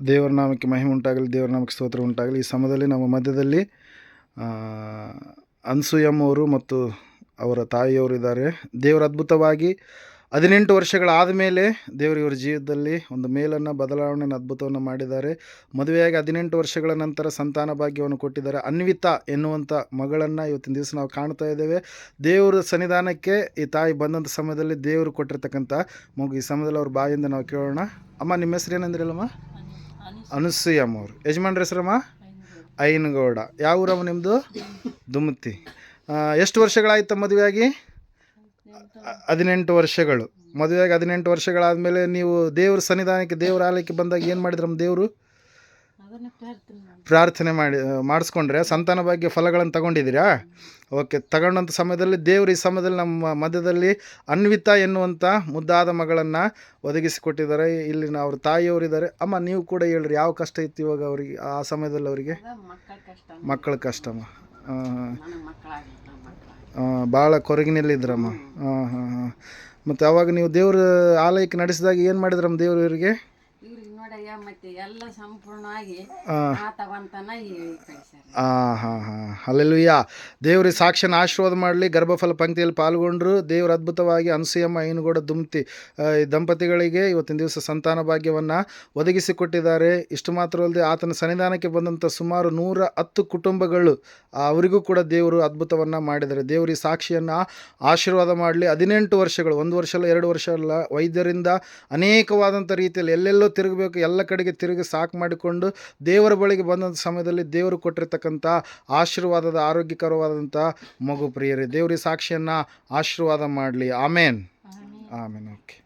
ದೇವರ ನಾಮಕ್ಕೆ ಮಹಿಮೆ ಉಂಟಾಗಲಿ, ದೇವರ ನಾಮಕ್ಕೆ ಸ್ತೋತ್ರ ಉಂಟಾಗಲಿ. ಈ ಸಮಯದಲ್ಲಿ ನಮ್ಮ ಮಧ್ಯದಲ್ಲಿ ಅನ್ಸುಯಮ್ ಅವರು ಮತ್ತು ಅವರ ತಾಯಿಯವರು ಇದ್ದಾರೆ. ದೇವರ ಅದ್ಭುತವಾಗಿ ಹದಿನೆಂಟು ವರ್ಷಗಳಾದ ಮೇಲೆ ದೇವರು ಇವರ ಜೀವಿತದಲ್ಲಿ ಒಂದು ಮೇಲನ್ನು ಬದಲಾವಣೆಯನ್ನು, ಅದ್ಭುತವನ್ನು ಮಾಡಿದ್ದಾರೆ. ಮದುವೆಯಾಗಿ ಹದಿನೆಂಟು ವರ್ಷಗಳ ನಂತರ ಸಂತಾನ ಭಾಗ್ಯವನ್ನು ಕೊಟ್ಟಿದ್ದಾರೆ. ಅನ್ವಿತಾ ಎನ್ನುವಂಥ ಮಗಳನ್ನು ಇವತ್ತಿನ ದಿವಸ ನಾವು ಕಾಣ್ತಾ ಇದ್ದೇವೆ. ದೇವರ ಸನ್ನಿಧಾನಕ್ಕೆ ಈ ತಾಯಿ ಬಂದಂಥ ಸಮಯದಲ್ಲಿ ದೇವರು ಕೊಟ್ಟಿರ್ತಕ್ಕಂಥ ಮಗು. ಈ ಸಮಯದಲ್ಲಿ ಅವ್ರ ಬಾಯಿಂದ ನಾವು ಕೇಳೋಣ. ಅಮ್ಮ, ನಿಮ್ಮ ಹೆಸರು ಏನಂದ್ರಲ್ಲಮ್ಮ ಅನುಸೂಯಮ್ಮ ಅವರು ಯಜಮಾನ್ರ ಹೆಸರಮ್ಮ? ಐನಗೌಡ. ಯಾವ ಊರಮ್ಮ ನಿಮ್ಮದು ದುಮತಿ. ಎಷ್ಟು ವರ್ಷಗಳಾಯ್ತು ಮದುವೆಯಾಗಿ? ಹದಿನೆಂಟು ವರ್ಷಗಳು. ಮದುವೆಯಾಗಿ ಹದಿನೆಂಟು ವರ್ಷಗಳಾದಮೇಲೆ ನೀವು ದೇವ್ರ ಸನ್ನಿಧಾನಕ್ಕೆ, ದೇವ್ರ ಆಲಯಕ್ಕೆ ಬಂದಾಗ ಏನು ಮಾಡಿದ್ರಮ್ಮ ದೇವರು? ಪ್ರಾರ್ಥನೆ ಮಾಡಿ. ಮಾಡಿಸ್ಕೊಂಡ್ರೆ ಸಂತಾನ ಭಾಗ್ಯ ಫಲಗಳನ್ನು ತಗೊಂಡಿದ್ದೀರಾ? ಓಕೆ ತಗೊಂಡಂಥ ಸಮಯದಲ್ಲಿ ದೇವರು ಈ ಸಮಯದಲ್ಲಿ ನಮ್ಮ ಮಧ್ಯದಲ್ಲಿ ಅನ್ವಿತ ಎನ್ನುವಂಥ ಮುದ್ದಾದ ಮಗಳನ್ನು ಒದಗಿಸಿಕೊಟ್ಟಿದ್ದಾರೆ. ಇಲ್ಲಿನ ಅವ್ರ ತಾಯಿಯವರಿದ್ದಾರೆ ಅಮ್ಮ ನೀವು ಕೂಡ ಹೇಳ್ರಿ ಯಾವ ಕಷ್ಟ ಇತ್ತು ಇವಾಗ ಅವರಿಗೆ ಆ ಸಮಯದಲ್ಲಿ ಅವರಿಗೆ? ಮಕ್ಕಳ ಕಷ್ಟ ಮಕ್ಕಳ ಕಷ್ಟಮ್ಮ ಮಕ್ಕಳಾಗಿ ಭಾಳ ಕೊರಗಿನಲ್ಲಿದ್ರಮ್ಮ. ಹಾಂ ಹಾಂ ಹಾಂ ಮತ್ತು ಅವಾಗ ನೀವು ದೇವ್ರ ಆಲಯಕ್ಕೆ ನಡೆಸಿದಾಗ ಏನು ಮಾಡಿದ್ರಮ್ಮ ದೇವರು ಇವರಿಗೆ? ನೋಡಯ್ಯ ಮತ್ತೆ ಎಲ್ಲ ಸಂಪೂರ್ಣವಾಗಿ ಹಾಂ ಆತವಂತನ ಹೇಳಿ ಕಳಿಸ್ಯಾರ ಹಾಂ ಹಾಂ ಹಾಂ. ಅಲ್ಲೆಲ್ಲುಯ್ಯ ದೇವ್ರಿಗೆ ಸಾಕ್ಷಿನ ಆಶೀರ್ವಾದ ಮಾಡಲಿ. ಗರ್ಭಫಲ ಪಂಕ್ತಿಯಲ್ಲಿ ಪಾಲ್ಗೊಂಡ್ರು. ದೇವ್ರ ಅದ್ಭುತವಾಗಿ ಅನಸೂಯಮ್ಮ ಐನುಗೋಡ ದುಮ್ತಿ ಆ, ಈ ದಂಪತಿಗಳಿಗೆ ಇವತ್ತಿನ ದಿವಸ ಸಂತಾನ ಭಾಗ್ಯವನ್ನು ಒದಗಿಸಿಕೊಟ್ಟಿದ್ದಾರೆ. ಇಷ್ಟು ಮಾತ್ರ ಅಲ್ಲದೆ ಆತನ ಸನ್ನಿಧಾನಕ್ಕೆ ಬಂದಂಥ ಸುಮಾರು ನೂರ ಹತ್ತು ಕುಟುಂಬಗಳು ಆ, ಅವರಿಗೂ ಕೂಡ ದೇವರು ಅದ್ಭುತವನ್ನು ಮಾಡಿದ್ದಾರೆ. ದೇವ್ರಿಗೆ ಸಾಕ್ಷಿಯನ್ನು ಆಶೀರ್ವಾದ ಮಾಡಲಿ. ಹದಿನೆಂಟು ವರ್ಷಗಳು ಒಂದು ವರ್ಷ ಅಲ್ಲ ಎರಡು ವರ್ಷ ಅಲ್ಲ ವೈದ್ಯರಿಂದ ಅನೇಕವಾದಂಥ ರೀತಿಯಲ್ಲಿ ಎಲ್ಲೆಲ್ಲೋ ತಿರುಗಬೇಕು ಎಲ್ಲ ಕಡೆಗೆ ತಿರುಗಿ ಸಾಕು ಮಾಡಿಕೊಂಡು ದೇವರ ಬಳಿಗೆ ಬಂದಂಥ ಸಮಯದಲ್ಲಿ ದೇವರು ಕೊಟ್ಟಿರ್ತಕ್ಕಂಥ ಆಶೀರ್ವಾದದ ಆರೋಗ್ಯಕರವಾದಂಥ ಮಗು ಪ್ರಿಯರೇ ದೇವ್ರ ಈ ಸಾಕ್ಷಿಯನ್ನು ಆಶೀರ್ವಾದ ಮಾಡಲಿ. ಆಮೇನ್. Amen okay.